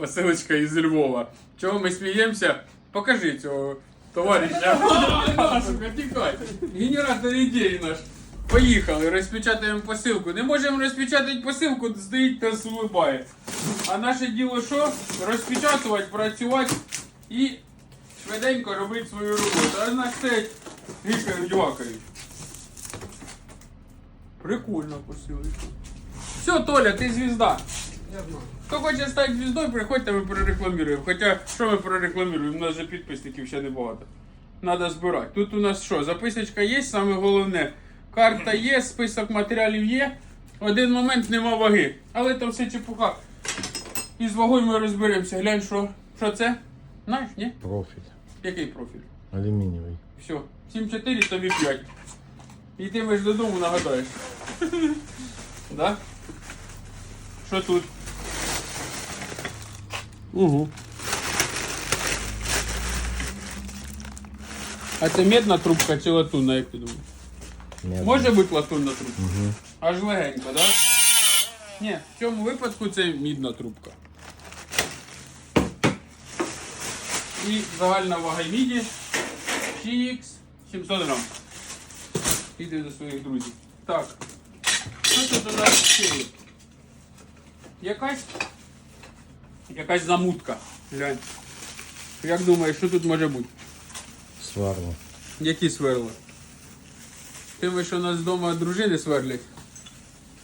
посилочка із Львова. Чого ми сміємося? Покажи цього товариша. Тікай. Генератор ідеї наш. Поїхали, розпечатаємо посилку. Не можемо розпечатати посилку, стоїть та улибає. А наше діло що? Розпечатувати, працювати і швиденько робити свою роботу. А нас стоять гікають, дювакають. Прикольно посилочка. Все, Толя, ти звізда. Я знаю. Хто хоче стати звіздою, приходьте, ми прорекламуємо. Хоча, що ми прорекламуємо? У нас же підписників ще небагато. Надо збирати. Тут у нас що? Записочка є, саме головне. Карта є, список матеріалів є. Один момент нема ваги. Але то все чепуха. І з вагою ми розберемося. Глянь, що, що це? Знаєш, ні? Профіль. Який профіль? Алюмінієвий. Все. 7-4, тобі 5. І ти ж додому нагадаєш. да? Що тут? Угу. А це медна трубка чи латунна, як ти думаєш? Медний. Може бути латунна трубка? Угу. Аж легенько, так? Да? Ні, в цьому випадку це мідна трубка. І загальна вага міді GX 700 грам. Іди до своїх друзів. Так. Що тут у нас ще є? Якась. Якась замутка. Глянь. Як думаєш, що тут може бути? Сварло. Які сверла? Тими, що у нас вдома дружини сверлять.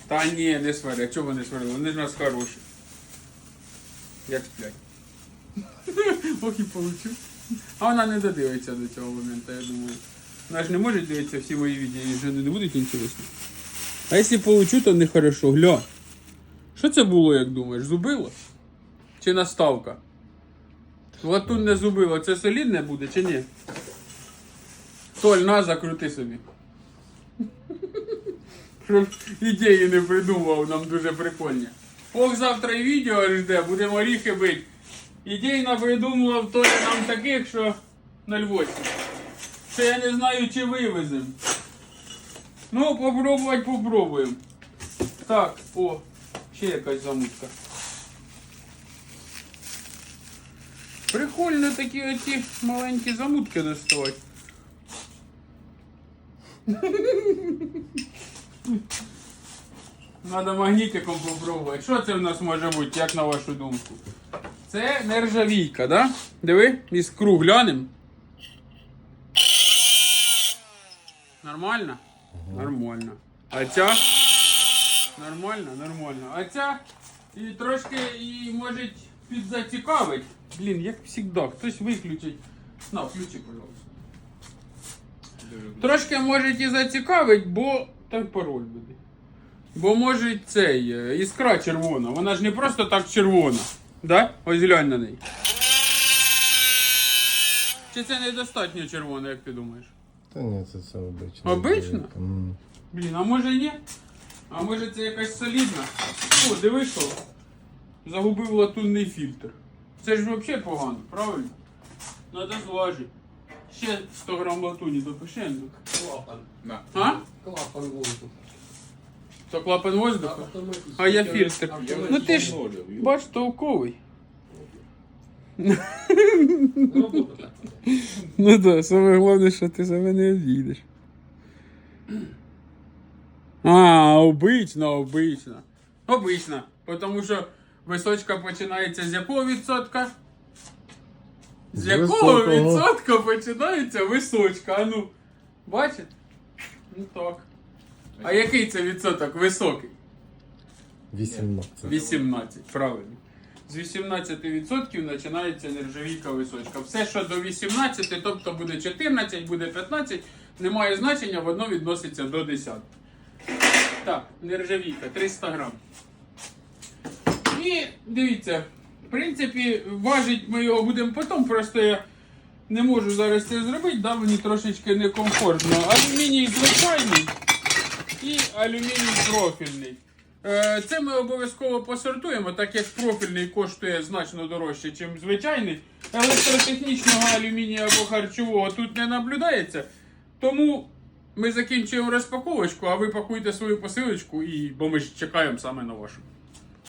Та ні, не сверлять. Чого вони сверлять? Вони ж у нас хороші. Як сплять. Ох і получу. А вона не додивиться до цього моменту, я думаю. Вона ж не може дивитися всі мої відео, і вже не будуть інтересно. А якщо получу, то не хорошо. Гля. Що це було, як думаєш? Зубило? Чи наставка? Латунне зубило, це солідне буде чи ні? Толь, на, закрути собі. Щоб ідеї не придумав, нам дуже прикольні. Ох, завтра і відео жде, будемо оріхи бити. Ідей напридумував Толя нам таких, що на Львові. Це я не знаю, чи вивеземо. Ну, попробувати попробуємо. Так, о, ще якась замутка. Прикольно такі оці маленькі замутки доставати. Надо магнітиком попробувати. Що це в нас може бути, як на вашу думку? Це нержавійка, да? Диви, іскру глянем. Нормально? Нормально. А ця? Нормально, нормально. А ця і трошки і може підзацікавить. Блін, як завжди, хтось виключить. На, включи, пожалуйста. Трошки може і зацікавить, бо. Та пароль буде. Бо може цей е, іскра червона. Вона ж не просто так червона. Да? Ось глянь на неї. Чи це недостатньо червона, як ти думаєш? Та ні, це все обично. Обично? Блін, а може ні? А може це якась солідна? О, диви що. Загубив латунний фільтр. Це ж взагалі погано, правильно? Надо зважити. Ще 100 грам латуні допиши. Клапан. А? Клапан воздуха. То клапан? Автоматично. А я фільтр. Ну ти ж бач толковий. Робота. Ну так, саме головне, що ти за мене обійдеш. А, обично, обично. Обично. Тому що височка починається з якого відсотка? З З якого високого. відсотка починається височка? А ну, бачите? Ну так. А який це відсоток високий? 18. 18, правильно. З 18% починається нержавійка височка. Все, що до 18, тобто буде 14, буде 15, не має значення, воно відноситься до 10. Так, нержавійка 300 грам. І дивіться, в принципі, важить ми його будемо потім, просто я не можу зараз це зробити, да, мені трошечки некомфортно. Алюміній звичайний і алюміній профільний. Е, Це ми обов'язково посортуємо, так як профільний коштує значно дорожче, ніж звичайний. Електротехнічного алюмінія або харчового тут не наблюдається. Тому ми закінчуємо розпаковочку, а ви пакуйте свою посилочку, і, бо ми ж чекаємо саме на вашу.